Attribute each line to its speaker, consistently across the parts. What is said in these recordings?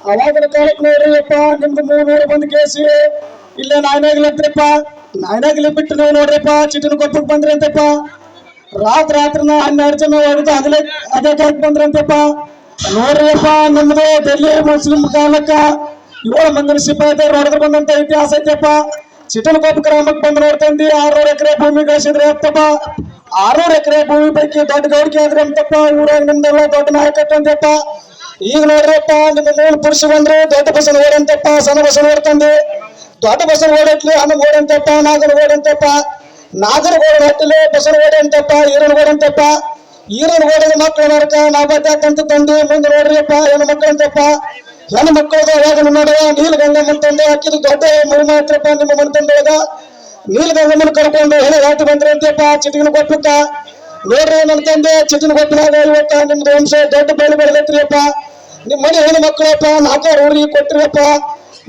Speaker 1: ಅವಾಗಿನ ಕಾಲಕ್ಕೆ ನೋಡ್ರಿ ಅಪ್ಪ, ನಿಮ್ದು ಮೂರ್ನೂರು ಬಂದ್ ಕೇಸಿ ಇಲ್ಲೇ ಅಂತ್ರಿಪ್ಪ ನಾಯಿನಾಗ್ಲಿ ಬಿಟ್ಟು ನೀವು ನೋಡ್ರಿಪ್ಪ, ಚಿಟಿನ ಕೊಪ್ಪಕ್ಕೆ ಬಂದ್ರಿ ಅಂತಪ್ಪ ರಾತ್ರಿ ರಾತ್ರಿನ ಹನ್ನೆರಡು ಜನ ಹೊಡೆದು ಅಗಲೇ ಅದೇ ಕಾಲಕ್ ಬಂದ್ರಿ ಅಂತಪ್ಪ ನೋಡ್ರಿಯಪ್ಪ ನಮ್ದು ಡೆಲ್ಲಿ ಮುಸ್ಲಿಂ ಕಾಲಕ್ಕ. ಏಳು ಮಂದಿ ಸಿಪಾಯಿ ಹೊಡೆದು ಬಂದಂತ ಇತಿಹಾಸ ಐತೆಪ್ಪ. ಚಿಟನಕೊಪ್ಪ ಗ್ರಾಮಕ್ಕೆ ಬಂದು ನೋಡ್ತಂದಿ ಆರ್ನೂರು ಎಕರೆ ಭೂಮಿ ಗಳಿಸಿದ್ರೆ ಅಂತಪ್ಪ ಆರ್ನೂರು ಎಕರೆ ಭೂಮಿ ಪೈಕಿ ದೊಡ್ಡ ಗೌಡಿಕೆ ಆದ್ರೆ ಅಂತಪ್ಪ ಊರಾಗ ನಿಮ್ದೆಲ್ಲ ದೊಡ್ಡ ನಾಯಕತ್ವ ಅಂತಪ್ಪ ಈಗ ನೋಡ್ರಪ್ಪ, ನಿಮ್ಮ ಮೂಲ ಪುರುಷ ಬಂದ್ರು ದೊಡ್ಡ ಬಸನ ಓಡಂತಪ್ಪ, ಸಣ್ಣ ಬಸನ ಓಡ್ತಂದೆ. ದೊಡ್ಡ ಬಸನ ಓಡಟ್ಲಿ ಹಣ್ಣು ಓಡಂತಪ್ಪ ನಾಗರ ಓಡಂತಪ್ಪ. ನಾಗರ ಓಡ ಹಟ್ಟಲೆ ಓಡಂತಪ್ಪ, ಈರನ್ ಓಡಂತಪ್ಪ. ಈರನ್ ಓಡದ ಮಕ್ಕಳು ನರಕ ನಾಬತ್ತಾಕಂತ ತಂದು ಮುಂದೆ ನೋಡ್ರಿಯಪ್ಪ ಏನು ಮಕ್ಕಳಂತಪ್ಪ. ಹೆಣ್ಣು ಮಕ್ಕಳದ ಯಾವಾಗ ನೋಡುವ ನೀಲ ಗಂಗಮ್ಮ ತಂದೆ ಹಾಕಿದ ದೊಡ್ಡ ಮರುಮಾತ್ರಪ್ಪ ನಿಮ್ಮ ಮನ ನೀಲ ಗಂಗಮ್ಮನ ಕರ್ಕೊಂಡು ಹೇಳಿ ಹಾಕಿ ಬಂದ್ರಿ? ಅಂತಪ್ಪ ಚಿಟಿನ ಕೊಟ್ಟಕ್ಕ ನೋಡ್ರಿ ನನ್ನ ತಂದೆ ಚಿಟಿನ ಕೊಟ್ಟಿನಾಗ ಇವತ್ತ ನಿಮ್ದು ವಂಶ ದೊಡ್ಡ ಬೆಳೆ ಬೆಳೆದೈತ್ರಿಯಪ್ಪ. ನಿಮ್ಮ ಮನೆ ಹೆಣ್ಣು ಮಕ್ಕಳಪ್ಪ ನಾಲ್ಕಾರು ಹುಡುಗಿ ಕೊಟ್ಟಿರಪ್ಪ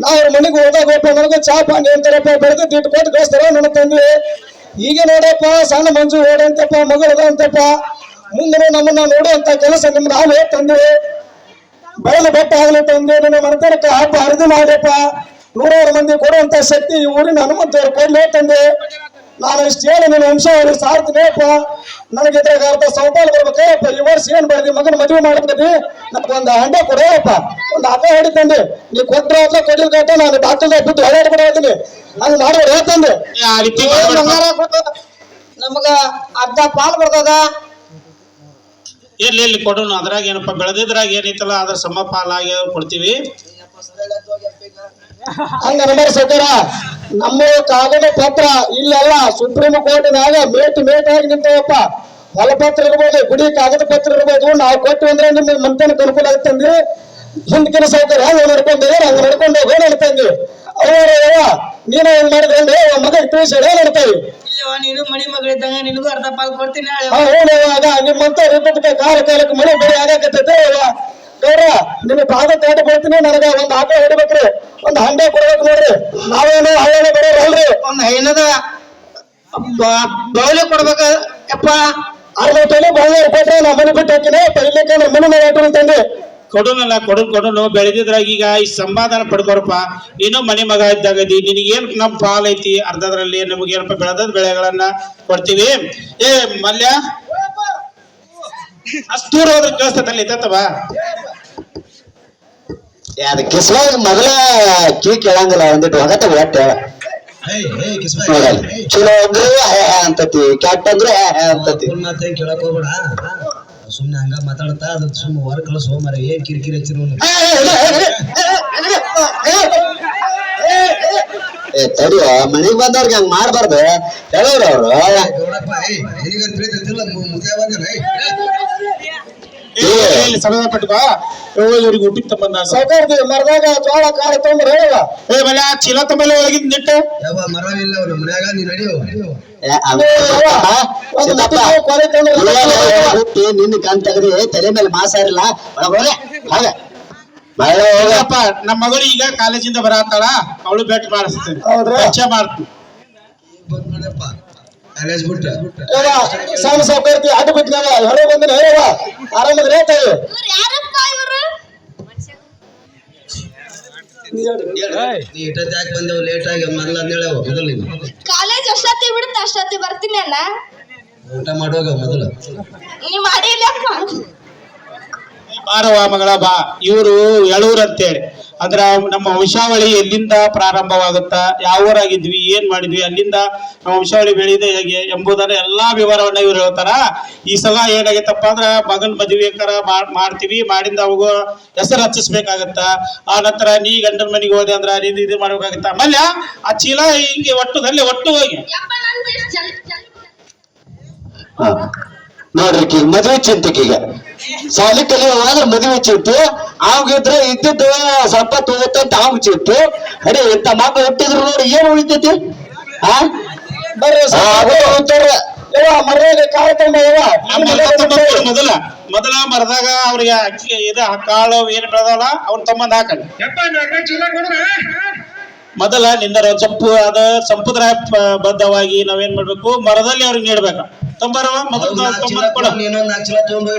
Speaker 1: ನಾವು ಅವ್ರ ಮನೆಗೆ ಹೋದಾಗಪ್ಪ ನನಗೆ ಚಾ ಪಾನಿ ಅಂತಾರಪ್ಪ, ಬೆಳೆದು ದಿಟ್ಟು ಕೊಟ್ಟು ಕಳಿಸ್ತಾರ ನನ್ನ ತಂದೆ. ಈಗ ನೋಡಪ್ಪ, ಸಣ್ಣ ಮಂಜು ಓಡಂತಪ್ಪ ಮಗಳದ ಅಂತಪ್ಪ. ಮುಂದೆ ನಮ್ಮನ್ನ ನೋಡುವಂತ ಕೆಲಸ ನಿಮ್ ನಾವು ತಂದೆ. ಬಯಲು ಬೆಟ್ಟ ಆಗಲಿ ತಂದೆ, ನಿನ್ನ ಮನತನಕ ಹಬ್ಬ ಹರಿದು ಮಾಡಪ್ಪ ನೂರಾರು ಮಂದಿ ಕೊಡುವಂತ ಶಕ್ತಿ ಈ ಊರಿನ ಹನುಮಂತವ್ರು ಕೊಡ್ಲೇ ತಂದೆ. ನಾನು ಇಷ್ಟು ಹೇಳಿ ನಿನ್ನ ವಂಶಾವಳಿ ಸಾರ್ತೀನೇಪ್ಪ. ನನಗೆ ಇದ್ರಾಗ ಅರ್ಧ ಸೌಪಾಲ್ ಬರ್ಬೇಕಪ್ಪ. ಈ ವರ್ಷ ಏನ್ ಬರ್ದಿ ಮಗನ ಮದುವೆ ಮಾಡ್ಬೇಕದಿ ನಮ್ಗೊಂದು ಹಂಡೆ ಕೊಡೋಪ್ಪ ಒಂದು ಹಬ್ಬ ಹೊಡಿತಂದೆ ನೀ ಕೊಟ್ರ ಅಲ್ಲ ಕೊಡಿಲ್ ಕಟ್ಟ ನಾನು ಡಾಕ್ಟರ್ ಬಿಟ್ಟು ಕೂಡ ಹೇಳ್ತೀನಿ ಹೇಳ್ತಂದೆ.
Speaker 2: ಮಾಡೋ ರೀತಿ
Speaker 1: ತಂದೆ
Speaker 2: ಮಾಡ್ಬಾರ್ದು.
Speaker 1: ಬಂಗಾರ ಕೊಟ್ಟು ನಮಗ ಅರ್ಧ ಪಾಲ್ ಬರ್ತದ?
Speaker 2: ಇರ್ಲಿ ಇಲ್ಲಿ ಕೊಡೋಣ ಅದ್ರಾಗ ಏನಪ್ಪ ಬೆಳೆದಿದ್ರಾಗ ಏನೈತಲ್ಲ ಅದ್ರ ಸಮ ಪಾಲಾಗಿ ಕೊಡ್ತೀವಿ.
Speaker 1: ಹಂಗ ನಂಬರ್ ಸೌಕರ್ಯ ನಮ್ಮ ಕಾಗದ ಪತ್ರ ಇಲ್ಲೆಲ್ಲ ಸುಪ್ರೀಂ ಕೋರ್ಟ್ನಾಗ ಮೇಟ್ ಮೇಟ್ ಆಗಿ ನಿಂತವಪ್ಪ. ಹೊಲಪತ್ರ ಇರ್ಬೋದು ಗುಡಿ ಕಾಗದ ಪತ್ರ ಇರ್ಬೋದು ನಾವು ಕೊಟ್ಟು ಅಂದ್ರೆ ನಿಮ್ಗೆ ಮಂತನಕ್ಕೆ ಅನುಕೂಲ ಆಗುತ್ತಂದ್ರೆ ಹಿಂದಿನ ಸೌಕರ್ಯ ಹಂಗ ನಡ್ಕೊಂಡ್ರೆ ಹಂಗ ನಡ್ಕೊಂಡು ಹೋಗೋ ನಡ್ತಂದಿ ಅವರ ನೀನು ಏನ್ ಮಾಡಿದ್ರೆ ಮಗ ತಿಳಿಸಿ ನಡ್ತಾವಿ
Speaker 3: ಇಲ್ಲವ ನೀನು ಮಣಿ ಮಗಳಿದ್ದಂಗ ನಿನಗೂ ಅರ್ಧ ಪಾಲ್ ಕೊಡ್ತೀನಿ
Speaker 1: ನಿಮ್ಮಂತ ಕಾಲಕ್ಕೆ ಮಳೆ ಬೆಳೆ ಆಗಾಕತ್ತೈತೆ ಗೌರ ನಿಮ್ಗೆ ಪಾದ ತೇಟ ಕೊಡ್ತೀನಿ ನನಗೆ ಒಂದು ಆಟ ಹಿಡಬೇಕ್ರಿ ಒಂದು ಹಂಡೆ ಕೊಡ್ಬೇಕು ನೋಡ್ರಿ. ನಾವೇನು ಹಳ್ಳಿ ಬರೋರಲ್ರಿ
Speaker 3: ಒಂದ್ ಹೈನದ ಬೌಲಿ ಕೊಡ್ಬೇಕ ಯಪ್ಪ.
Speaker 1: ಅರ್ಧ ತೊಲೆ ಬಹಳ ಕೊಟ್ಟರೆ ನಾ ಮನೆ ಬಿಟ್ಟು ಹಾಕಿನಿ ಪೈಲಿಕ್ಕೆ ನಮ್ಮ ಮನೆ ಮೇಲೆ ಹೇಳ್ತೀನಿ ತಂದೆ.
Speaker 2: ಕೊಡೋನಲ್ಲ ಕೊಡು ಕೊಡೋನು ಬೆಳೆದಿದ್ರಾಗ ಈಗ ಈ ಸಮಾಧಾನ ಪಡ್ಕೊರಪ್ಪ. ನೀನು ಮನೆ ಮಗ ಇದ್ದಾಗದಿ ನಿನಗೇನ್ ನಮ್ ಪಾಲ್ ಐತಿ ಅರ್ಧದ್ರಲ್ಲಿ ಏನಪ್ಪ ಬೆಳೆದ ಬೆಳೆಗಳನ್ನ ಕೊಡ್ತೀವಿ? ಏ ಮಲ್ಯ. ಅಷ್ಟು ದೂರ ಹೋದ್ರೆ ಕೇಳಿಸ್ತಲ್ಲಿ ಇತ್ತವ
Speaker 4: ಅದು ಕಿಸ್ವಾಗ ಮೊದಲ ಕೀ ಕೇಳಂಗಿಲ್ಲ ಒಂದಿಟ್ಟು ಹೊಗತ ಒಟ್ಟ ಚಲೋ ಅಂದ್ರು ಹೇ ಹೇ ಅಂತತಿ ಕೆಟ್ಟ ಅಂದ್ರೆ ಹೇ ಹೇ ಅಂತತಿ.
Speaker 5: ಕೇಳಕ್ ಹೋಗ್ಬೇಡ. ಸುಮ್ನೆ ಹಂಗ ಮಾತಾಡ್ತಾ ಅದ್ ಸುಮ್ನೆ ಹೊರ ಕಳಿಸೋ ಮರ ಏನ್ ಕಿರಿಕಿರಿ ಹಚ್ಚಿರೋ
Speaker 4: ಏ ತಡಿಯೋ ಮನೆಗ್ ಬಂದವ್ರಿಗೆ ಹಂಗ ಮಾಡ್ಬಾರ್ದು. ಹೇಳೋರು ಅವ್ರು.
Speaker 2: ಪಟ್ಕೋ. ಇವ್ರಿಗೆ
Speaker 1: ಸೌಕರ್ಯ ಮರದಾಗ ಜೋಳ ಕಾಳು ತೊಗೊಂಡ್ರೆ ಹೇಳುವ
Speaker 2: ಏ ಮಲ್ಯ ಚೀಲ ತುಂಬಲೆ ಒಳಗಿದ್ ನಿಟ್ಟು
Speaker 5: ಯಾವ ಮರವಿಲ್ಲ ಅವ್ರ ಮನ್ಯಾಗ ನೀ ನಡಿಯೋ
Speaker 4: ಹುಟ್ಟಿ ನಿನ್ನ ಕಣ್ ತೆಗ್ದಿ ತಲೆ ಮೇಲೆ ಮಾಸಾರಿಲ್ಲ ಒಳಗ್ ಹೋಗೆ ಹಾಗ. ಮಳೆ ಹೋಗ.
Speaker 2: ಹೋಗಪ್ಪ ನಮ್ಮ ಮಗಳು ಈಗ ಕಾಲೇಜಿಂದ ಬರತ್ತಾಳ ಅವಳು ಭೇಟಿ ಮಾಡಿಸ್ತೀನಿ? ಪರಿಚಯ ಮಾಡ್ತೀನಿ.
Speaker 5: ಬಂದ್ ನೋಡಪ್ಪ ಕಾಲೇಜ್ ಬಿಟ್ಟ
Speaker 1: ಹೇಳ ಸಣ್ಣ ಸೌಕರ್ಯ ಅಡ್ಡ ಬಿಟ್ಟಾಗ ಹೊರ ಬಂದಿನ ಹೇಳುವ ಆರಾಮದ್ರೆ ತಾಯಿ
Speaker 6: ಇವ್ರು? ಯಾರಪ್ಪ ಇವರು
Speaker 5: ನೀ ಇಟ್ಟತ್ ಯಾಕೆ ಬಂದೇವು? ಲೇಟ್ ಆಗಿ ಮೊದಲ ಅಂದೇಳವ ಮೊದಲು ನೀನು
Speaker 6: ಕಾಲೇಜ್ ಅಷ್ಟೊತ್ತಿ ಬಿಡುತ್ತೆ ಅಷ್ಟೊತ್ತಿ ಬರ್ತೀನಿ ಅಣ್ಣ.
Speaker 5: ಊಟ ಮಾಡುವಾಗ ಮೊದಲು.
Speaker 6: ನೀ
Speaker 2: ಮಗಳ ಬಾ ಇವರು ಎಳೂರ್ ಅಂತೇಳಿ ಅಂದ್ರ ನಮ್ಮ ವಂಶಾವಳಿ ಎಲ್ಲಿಂದ ಪ್ರಾರಂಭವಾಗುತ್ತಾ ಯಾವ ಊರಾಗಿದ್ವಿ ಏನ್ ಮಾಡಿದ್ವಿ ಅಲ್ಲಿಂದ ನಮ್ಮ ವಂಶಾವಳಿ ಬೆಳೆಯಿದೆ ಹೇಗೆ ಎಂಬುದನ್ನ ಎಲ್ಲಾ ವಿವರವನ್ನ ಇವ್ರು ಹೇಳ್ತಾರ. ಈ ಸಲ ಏನಾಗೈತಪ್ಪ ಅಂದ್ರ ಮಗನ್ ಮದುವೆಕರ ಮಾಡ್ತೀವಿ ಮಾಡಿಂದ ಅವಾಗ ಹೆಸರು ಹಚ್ಚಿಸ್ಬೇಕಾಗತ್ತ. ಆ ನಂತರ ನೀ ಗಂಡನ ಮನೆಗೆ ಹೋದೆ ಅಂದ್ರ ನೀನ್ ಇದು ಮಾಡ್ಬೇಕಾಗತ್ತ. ಮಲ್ಯ ಆ ಚೀಲ ಹಿಂಗೆ ಒಟ್ಟುದಲ್ಲಿ ಒಟ್ಟು ಹೋಗಿ.
Speaker 6: ನಂದು.
Speaker 4: ನೋಡ್ರಿ ಮದ್ವೆ ಚಿಂತಕೀಗ. ಸಾಲಿ ಕಲಿಯುವಾಗ ಮದುವೆ ಚಿತ್ತು ಆಗಿದ್ರೆ ಇದ್ದಿದ್ದು ಸ್ವಲ್ಪ ತಗೋತಂತ ಆಗ ಚಿತ್ತು ಅಡೇ ಎಂತ ಮಕ್ಕಳು ಹುಟ್ಟಿದ್ರು ನೋಡಿ ಏನ್ ಉಳಿತೈತಿ? ಆ?
Speaker 1: ಬರ್ರಿ
Speaker 2: ಮೊದಲ ಮೊದಲ ಮರದಾಗ ಅವ್ರಿಗೆ ಅಕ್ಕಿ ಇದು ಕಾಳು ಏನ್ ಬೆಳೆದಲ್ಲ ಅವ್ನ ತಮ್ಮಂದ್ ಹಾಕಲ್ಲ ಮೊದಲ ನಿಂದರ ಸೊಪ್ಪು ಅದ ಸಂಪುದ್ರ ಬದ್ಧವಾಗಿ ನಾವೇನ್ ಮಾಡ್ಬೇಕು? ಮರದಲ್ಲಿ ಅವ್ರಿಗೆ ನೀಡ್ಬೇಕು. ತಂಬರವ ಮೊದಲ
Speaker 5: ನಾಲ್ಕು ಚೀಲ
Speaker 2: ತೊಂಬತ್ ಕೊಡ
Speaker 5: ನೀನೊಂದ್ ನಾಲ್ಕು ಚೀಲ ತಗೊಂಡ್